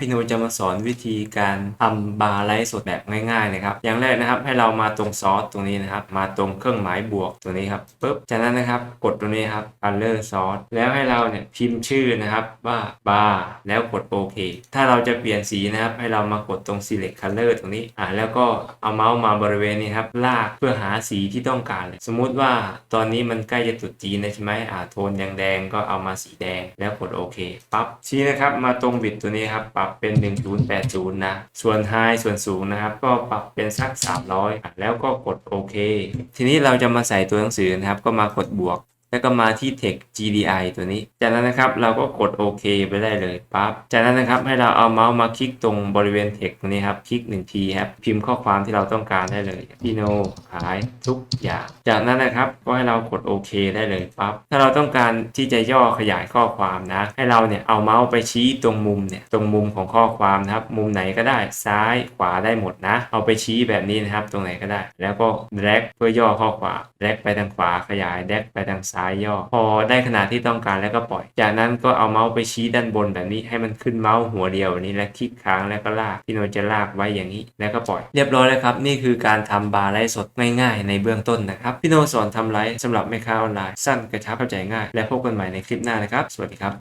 พี่โนจะมาสอนวิธีการทำบาร์ไลฟ์สดแบบง่ายๆนะครับ อย่างแรกนะครับให้เรามาตรงซอสตรงนี้นะครับ มาตรงเครื่องหมายบวกตรงนี้ครับปุ๊บจากนั้นนะครับกดตรงนี้ครับ color source แล้วให้เราเนี่ยพิมพ์ชื่อนะครับว่าบาร์แล้วกดโอเคถ้าเราจะเปลี่ยนสีนะครับ ให้เรามากดตรง select color ตรงนี้อ่าแล้วก็เอาเมาส์มาบริเวณนี้ครับลากเพื่อหาสีที่ต้องการเลยสมมุติว่าตอนนี้มันใกล้จะตุดจีนแล้วใช่ไหมอ่าโทนแดงๆก็เอามาสีแดงแล้วกดโอเคปั๊บชี้นะครับมาตรงบิดตัวนี้ครับปรับเป็น 1080 นะ ส่วน High ส่วนสูงนะครับ ก็ปรับเป็นสัก 300อะแล้วก็กดโอเค ทีนี้เราจะมาใส่ตัวหนังสือนะครับ ก็มากดบวก แล้วก็มาที่ text GDI ตัวนี้ จากนั้นนะครับเราก็กดโอเคไปได้เลยปั๊บ จากนั้นนะครับให้เราเอาเมาส์มาคลิกตรงบริเวณ text ตรงนี้ครับ คลิกหนึ่งทีครับ พิมพ์ข้อความที่เราต้องการได้เลยพี่โนขายทุกอย่าง จากนั้นนะครับก็ให้เรากดโอเคได้เลยปั๊บ ถ้าเราต้องการที่จะย่อขยายข้อความนะ ให้เราเนี่ยเอาเมาส์ไปชี้ตรงมุมเนี่ย ตรงมุมของข้อความนะครับ มุมไหนก็ได้ ซ้ายขวาได้หมดนะ เอาไปชี้แบบนี้นะครับ ตรงไหนก็ได้ แล้วก็ drag เพื่อย่อข้อความ drag ไปทางขวาขยาย drag ไปทางซ้ายย่อ พอได้ขนาดที่ต้องการแล้วก็ปล่อย จากนั้นก็เอาเมาส์ไปชี้ด้านบนแบบนี้ให้มันขึ้นเมาส์หัวเดียวนี้และคลิกค้างแล้วก็ลากพี่โนจะลากไว้อย่างนี้ แล้วก็ปล่อย เรียบร้อยแล้วครับนี่คือการทำบาร์ไลฟ์สดง่ายๆ ในเบื้องต้นนะครับพี่โนสอนทำไลฟ์สำหรับแม่ค้าออนไลน์สั้นกระชับเข้าใจง่าย และพบกันใหม่ในคลิปหน้านะครับ สวัสดีครับ